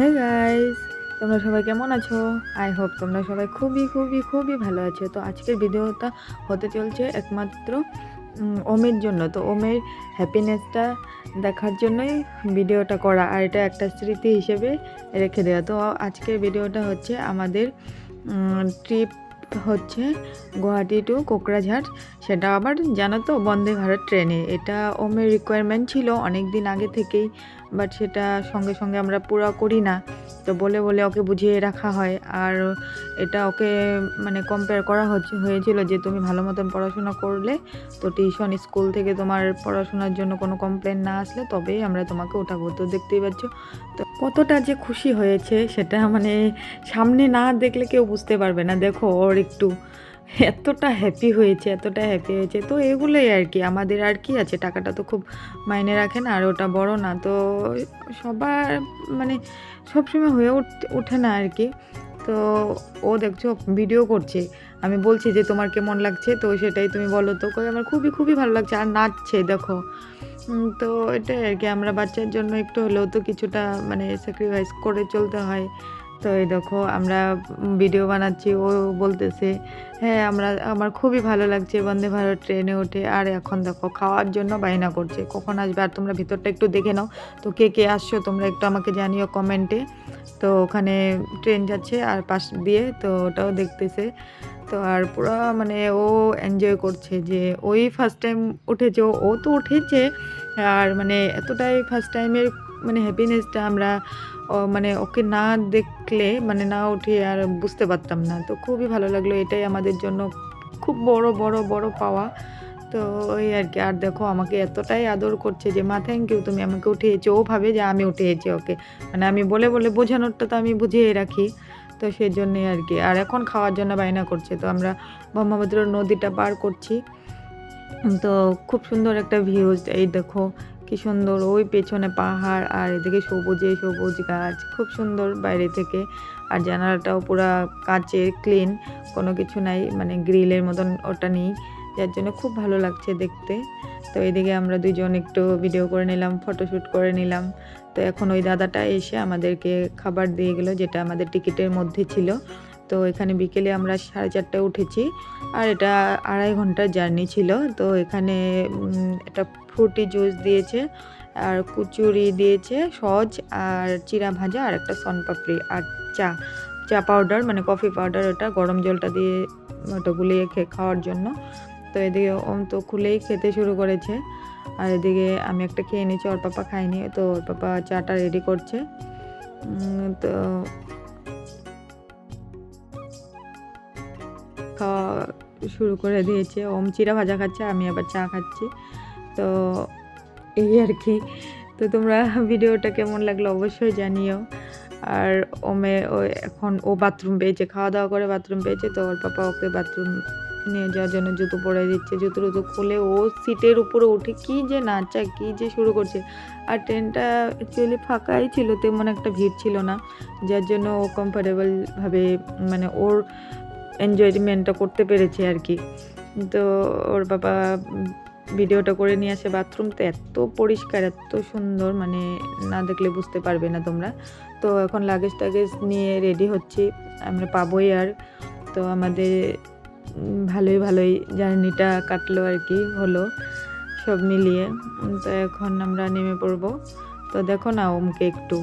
হ্যাঁ গাইস তোমরা সবাই কেমন আছো? আই হোপ তোমরা সবাই খুবই খুবই খুবই ভালো আছো। তো আজকের ভিডিওটা হতে চলছে একমাত্র ওমের জন্য। তো ওমের হ্যাপিনেসটা দেখার জন্যই ভিডিওটা করা, আর এটা একটা স্মৃতি হিসেবে রেখে দেওয়া তো আজকের ভিডিওটা হচ্ছে আমাদের ট্রিপ হচ্ছে গুয়াহাটি টু কোকরাঝাড়, সেটা আবার জানো তো বন্দে ভারত ট্রেনে। এটা ওমের রিকোয়ারমেন্ট ছিল অনেক দিন আগে থেকেই বাট সেটা সঙ্গে সঙ্গে আমরা পুরো করি না। তো বলে বলে ওকে বুঝিয়ে রাখা হয়। আর এটা ওকে মানে কম্পেয়ার করা হচ্ছে, হয়েছিল যে তুমি ভালো মতন পড়াশোনা করলে তো টিউশন স্কুল থেকে তোমার পড়াশোনার জন্য কোনো কমপ্লেন না আসলে তবেই আমরা তোমাকে ওঠাবো। তো দেখতেই পাচ্ছ? তো কতটা যে খুশি হয়েছে সেটা মানে সামনে না দেখলে কেউ বুঝতে পারবে না। দেখো, ওর একটু এতটা হ্যাপি হয়েছে, এতটা হ্যাপি হয়েছে। তো এগুলোই আর কি, আমাদের আর কি আছে। টাকাটা তো খুব মাইনে রাখে না, আর ওটা বড় না। তো সবার মানে সবসময় হয়ে উঠ- ওঠে না আর কি। তো ও দেখছ ভিডিও করছে। আমি বলছি যে, তোমার কেমন লাগছে? তো সেটাই তুমি বলো তো। কই, আমার খুবই খুবই ভালো লাগছে। আর নাচছে, দেখো। তো এটাই আর কি, আমরা বাচ্চার জন্য একটু হলেও তো কিছুটা মানে স্যাক্রিফাইস করে চলতে হয়। তো এই দেখো, আমরা ভিডিও বানাচ্ছি, ও বলতেছে হ্যাঁ আমরা, আমার খুবই ভালো লাগছে, বন্দে ভারত ট্রেনে উঠে। আর এখন দেখো, খাওয়ার জন্য বায়না করছে। কখন আসবে? আর তোমরা ভিতরটা একটু দেখে নাও। তো কে কে আসছো, তোমরা একটু আমাকে জানিও কমেন্টে। তো ওখানে ট্রেন যাচ্ছে আর পাশ দিয়ে তো ওটাও দেখতেছে। তো আর পুরো মানে ও এনজয় করছে যে ওই ফার্স্ট টাইম উঠেছে, ও- তো উঠেছে আর মানে এতটাই ফার্স্ট টাইমের মানে হ্যাপিনেসটা আমরা মানে ওকে না দেখলে মানে না উঠে আর বুঝতে পারতাম না। তো খুবই ভালো লাগল, এটাই আমাদের জন্য খুব বড় বড় বড় পাওয়া। তো ওই আর কি, আর দেখো আমাকে এতটাই আদর করছে যে, মা থ্যাংক ইউ তুমি আমাকে উঠিয়েছো। ও ভাবে যে, আমি উঠিয়েছি ওকে। মানে আমি বলে বলে বোঝানোরটা তো আমি বুঝিয়ে রাখি। তো সেই জন্যই আর কি। আর এখন খাওয়ার জন্য বায়না করছে। তো আমরা ব্রহ্মপুত্র নদীটা পার করছি। তো খুব সুন্দর একটা ভিউজ এই দেখো কি সুন্দর। ওই পেছনে পাহাড় আর এদিকে সবুজে সবুজ গাছ, খুব সুন্দর বাইরে থেকে। আর জানালাটাও পুরা কাচের ক্লিন কোনো কিছু নাই। মানে গ্রিলের মতন ওটা নেই। যার জন্য খুব ভালো লাগছে দেখতে। তো এদিকে আমরা দুজন একটু ভিডিও করে নিলাম ফটোশ্যুট করে নিলাম। তো এখন ওই দাদাটা এসে আমাদেরকে খাবার দিয়ে গেলো, যেটা আমাদের টিকিটের মধ্যে ছিল। তো এখানে বিকেলে আমরা সাড়ে চারটায় উঠেছি, আর এটা আড়াই ঘণ্টার জার্নি ছিল। তো এখানে একটা ফ্রুটি জুস দিয়েছে, আর কুচুরি দিয়েছে, সজ, আর চিরা ভাজা, আর একটা সনপাপড়ি, আর চা। চা পাউডার মানে কফি পাউডার ওটা গরম জলটা দিয়ে ওটা গুলিয়ে খে, খাওয়ার জন্য। তো এদিকে ওম তো খুলেই খেতে শুরু করেছে। আর এদিকে আমি একটা খেয়ে নিয়েছি, ওর পাপা খাইনি তো ওর পাপা চাটা রেডি করছে। তো খাওয়া শুরু করে দিয়েছে। ওম চিরা ভাজা খাচ্ছে, আমি আবার চা খাচ্ছি। তো এই আর কি। তো তোমরা ভিডিওটা কেমন লাগল অবশ্যই জানিও। আর ওমে ও এখন ও বাথরুম পেয়েছে, খাওয়া দাওয়া করে বাথরুম পেয়েছে, তো ওর পাপা ওকে বাথরুম নিয়ে যাওয়ার জন্য জুতো পরে দিচ্ছে। জুতো টুতো খুলে ও সিটের উপরে উঠে কি যে নাচা কি যে শুরু করছে। আর ট্রেনটা অ্যাকচুয়ালি ফাঁকাই ছিল, তেমন একটা ভিড় ছিল না। যার জন্য ও কমফোর্টেবলভাবে মানে ওর এনজয়মেন্টটা করতে পেরেছে আর কি। তো ওর বাবা ভিডিওটা করে নিয়ে আসে বাথরুম তো এত পরিষ্কার, এত সুন্দর মানে না দেখলে বুঝতে পারবে না তোমরা। তো এখন লাগেজ টাগেজ নিয়ে রেডি হচ্ছি। আমরা পাবোই আর। তো আমাদের ভালোই ভালোই জার্নিটা কাটলো আর কি, হলো সব মিলিয়ে। তো এখন আমরা নেমে পড়ব। তো দেখো না ওমকে একটু।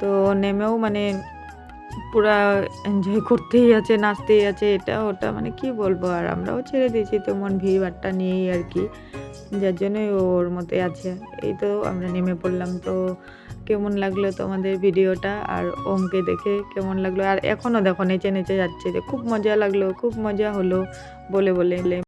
তো নেমেও মানে পুরা এনজয় করতেই আছে, নাচতেই আছে, এটা ওটা মানে কি বলব? আর আমরাও ছেড়ে দিয়েছি তেমন ভিড় ভাট্টা নিয়েই আর কি। যার জন্যই ওর মতে আছে। এই তো আমরা নেমে পড়লাম। তো কেমন লাগল তোমাদের ভিডিওটা? আর ওমকে দেখে কেমন লাগল? আর এখনও দেখো, নেচে নেচে যাচ্ছে যে, খুব মজা লাগল, খুব মজা হলো, বলে বলে